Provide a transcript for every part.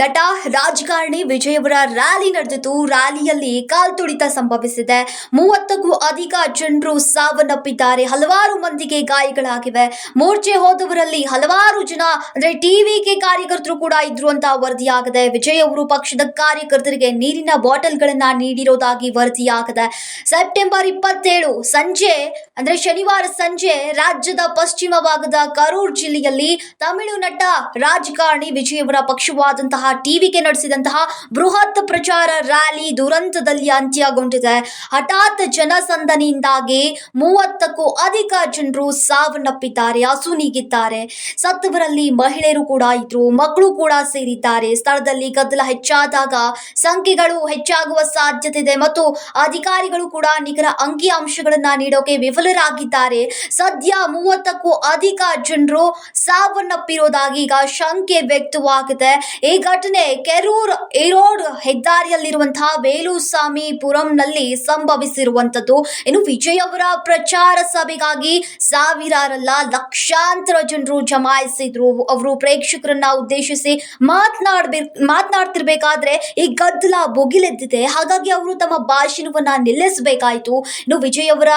ನಟ ರಾಜಕಾರಣಿ ವಿಜಯವರ ರ್ಯಾಲಿ ನಡೆದಿದ್ದು, ರ್ಯಾಲಿಯಲ್ಲಿ ಕಾಲ್ತುಳಿತ ಸಂಭವಿಸಿದೆ. ಮೂವತ್ತಕ್ಕೂ ಅಧಿಕ ಜನರು ಸಾವನ್ನಪ್ಪಿದ್ದಾರೆ. ಹಲವಾರು ಮಂದಿಗೆ ಗಾಯಗಳಾಗಿವೆ. ಮೂರ್ಛೆ ಹೋದವರಲ್ಲಿ ಹಲವಾರು ಜನ, ಅಂದ್ರೆ ಟಿವಿಗೆ ಕಾರ್ಯಕರ್ತರು ಕೂಡ ಇದ್ರು ಅಂತ ವರದಿಯಾಗಿದೆ. ವಿಜಯ್ ಅವರು ಪಕ್ಷದ ಕಾರ್ಯಕರ್ತರಿಗೆ ನೀರಿನ ಬಾಟಲ್ಗಳನ್ನ ನೀಡಿರೋದಾಗಿ ವರದಿಯಾಗಿದೆ. ಸೆಪ್ಟೆಂಬರ್ ಇಪ್ಪತ್ತೇಳು ಸಂಜೆ, ಅಂದ್ರೆ ಶನಿವಾರ ಸಂಜೆ, ರಾಜ್ಯದ ಪಶ್ಚಿಮ ಭಾಗದ ಕರೂರ್ ಜಿಲ್ಲೆಯಲ್ಲಿ ತಮಿಳು ನಟ ರಾಜಕಾರಣಿ ವಿಜಯವರ ಪಕ್ಷವಾದಂತಹ ಟಿವಿಗೆ ನಡೆಸಿದಂತಹ ಬೃಹತ್ ಪ್ರಚಾರ ರ್ಯಾಲಿ ದುರಂತದಲ್ಲಿ ಅಂತ್ಯಗೊಂಡಿದೆ. ಹಠಾತ್ ಜನಸಂದನಿಯಿಂದಾಗಿ ಮೂವತ್ತಕ್ಕೂ ಅಧಿಕ ಜನರು ಸಾವನ್ನಪ್ಪಿದ್ದಾರೆ, ಅಸುನೀಗಿದ್ದಾರೆ. ಸತ್ತವರಲ್ಲಿ ಮಹಿಳೆಯರು ಕೂಡ ಇದ್ರು, ಮಕ್ಕಳು ಕೂಡ ಸೇರಿದ್ದಾರೆ. ಸ್ಥಳದಲ್ಲಿ ಗದ್ದಲ ಹೆಚ್ಚಾದಾಗ ಸಂಖ್ಯೆಗಳು ಹೆಚ್ಚಾಗುವ ಸಾಧ್ಯತೆ ಇದೆ ಮತ್ತು ಅಧಿಕಾರಿಗಳು ಕೂಡ ನಿಖರ ಅಂಕಿ ಅಂಶಗಳನ್ನ ನೀಡೋಕೆ ವಿಫಲರಾಗಿದ್ದಾರೆ. ಸದ್ಯ ಮೂವತ್ತಕ್ಕೂ ಅಧಿಕ ಜನರು ಸಾವನ್ನಪ್ಪಿರೋದಾಗಿ ಈಗ ಶಂಕೆ ವ್ಯಕ್ತವಾಗಿದೆ. ಈ ಘಟನೆ ಕೆರೂರ್ ಏರೋಡ್ ಹೆದ್ದಾರಿಯಲ್ಲಿರುವಂತಹ ವೇಲುಸ್ವಾಮಿ ಪುರಂನಲ್ಲಿ ಸಂಭವಿಸಿರುವಂತದ್ದು ಇನ್ನು ವಿಜಯ್ ಅವರ ಪ್ರಚಾರ ಸಭೆಗಾಗಿ ಸಾವಿರಾರಲ್ಲ ಲಕ್ಷಾಂತರ ಜನರು ಜಮಾಯಿಸಿದ್ರು. ಅವರು ಪ್ರೇಕ್ಷಕರನ್ನ ಉದ್ದೇಶಿಸಿ ಮಾತನಾಡ್ಬೇಕು ಮಾತನಾಡ್ತಿರ್ಬೇಕಾದ್ರೆ ಈ ಗದ್ದಲ ಬೊಗಿಲೆದ್ದಿದೆ ಹಾಗಾಗಿ ಅವರು ತಮ್ಮ ಭಾಷಣವನ್ನ ನಿಲ್ಲಿಸಬೇಕಾಯಿತು. ಇನ್ನು ವಿಜಯ್ ಅವರ,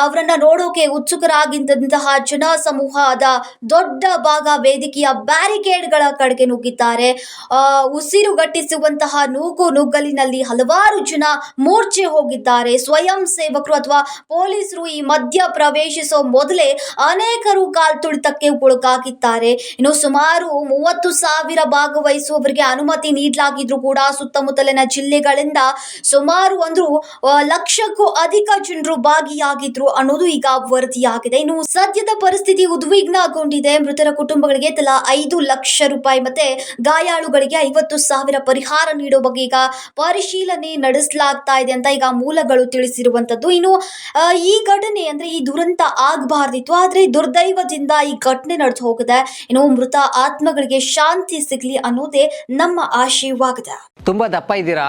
ಅವರನ್ನ ನೋಡೋಕೆ ಉತ್ಸುಕರಾಗಿದ್ದಂತಹ ಜನ ಸಮೂಹದ ದೊಡ್ಡ ಭಾಗ ವೇದಿಕೆಯ ಬ್ಯಾರಿಕೇಡ್ಗಳ ಕಡೆಗೆ ನುಗ್ಗಿದ್ದಾರೆ. ಉಸಿರುಗಟ್ಟಿಸುವಂತಹ ನೂಕು ನುಗ್ಗಲಿನಲ್ಲಿ ಹಲವಾರು ಜನ ಮೂರ್ಛೆ ಹೋಗಿದ್ದಾರೆ. ಸ್ವಯಂ ಸೇವಕರು ಅಥವಾ ಪೊಲೀಸರು ಈ ಮಧ್ಯ ಪ್ರವೇಶಿಸೋ ಮೊದಲೇ ಅನೇಕರು ಕಾಲ್ತುಳಿತಕ್ಕೆ ಒಳಗಾಗಿದ್ದಾರೆ ಇನ್ನು ಸುಮಾರು ಮೂವತ್ತು ಸಾವಿರ ಭಾಗವಹಿಸುವವರಿಗೆ ಅನುಮತಿ ನೀಡಲಾಗಿದ್ರು ಕೂಡ ಸುತ್ತಮುತ್ತಲಿನ ಜಿಲ್ಲೆಗಳಿಂದ ಸುಮಾರು ಒಂದು ಲಕ್ಷಕ್ಕೂ ಅಧಿಕ ಜನರು ಭಾಗಿಯಾಗಿದ್ರು ಅನ್ನೋದು ಈಗ ವರದಿಯಾಗಿದೆ. ಇನ್ನು ಸದ್ಯದ ಪರಿಸ್ಥಿತಿ ಉದ್ವಿಗ್ನಗೊಂಡಿದೆ. ಮೃತರ ಕುಟುಂಬಗಳಿಗೆ ತಲಾ ಐದು ಲಕ್ಷ ರೂಪಾಯಿ ಮತ್ತೆ ಗಾಯಾಳುಗಳಿಗೆ ಐವತ್ತು ಸಾವಿರ ಪರಿಹಾರ ನೀಡೋ ಬಗ್ಗೆ ಈಗ ಪರಿಶೀಲನೆ ನಡೆಸಲಾಗ್ತಾ ಇದೆ ಅಂತ ಈಗ ಮೂಲಗಳು ತಿಳಿಸಿರುವಂತದ್ದು. ಇನ್ನು ಈ ಘಟನೆ ಅಂದ್ರೆ ಈ ದುರಂತ ಆಗಬಾರ್ದಿತ್ತು, ಆದ್ರೆ ದುರ್ದೈವದಿಂದ ಈ ಘಟನೆ ನಡೆದು ಹೋಗಿದೆ. ಇನ್ನು, ಮೃತ ಆತ್ಮಗಳಿಗೆ ಶಾಂತಿ ಸಿಗ್ಲಿ ಅನ್ನೋದೇ ನಮ್ಮ ಆಶಯವಾಗಿದೆ. ತುಂಬಾ ದಪ್ಪ ಇದ್ದೀರಾ?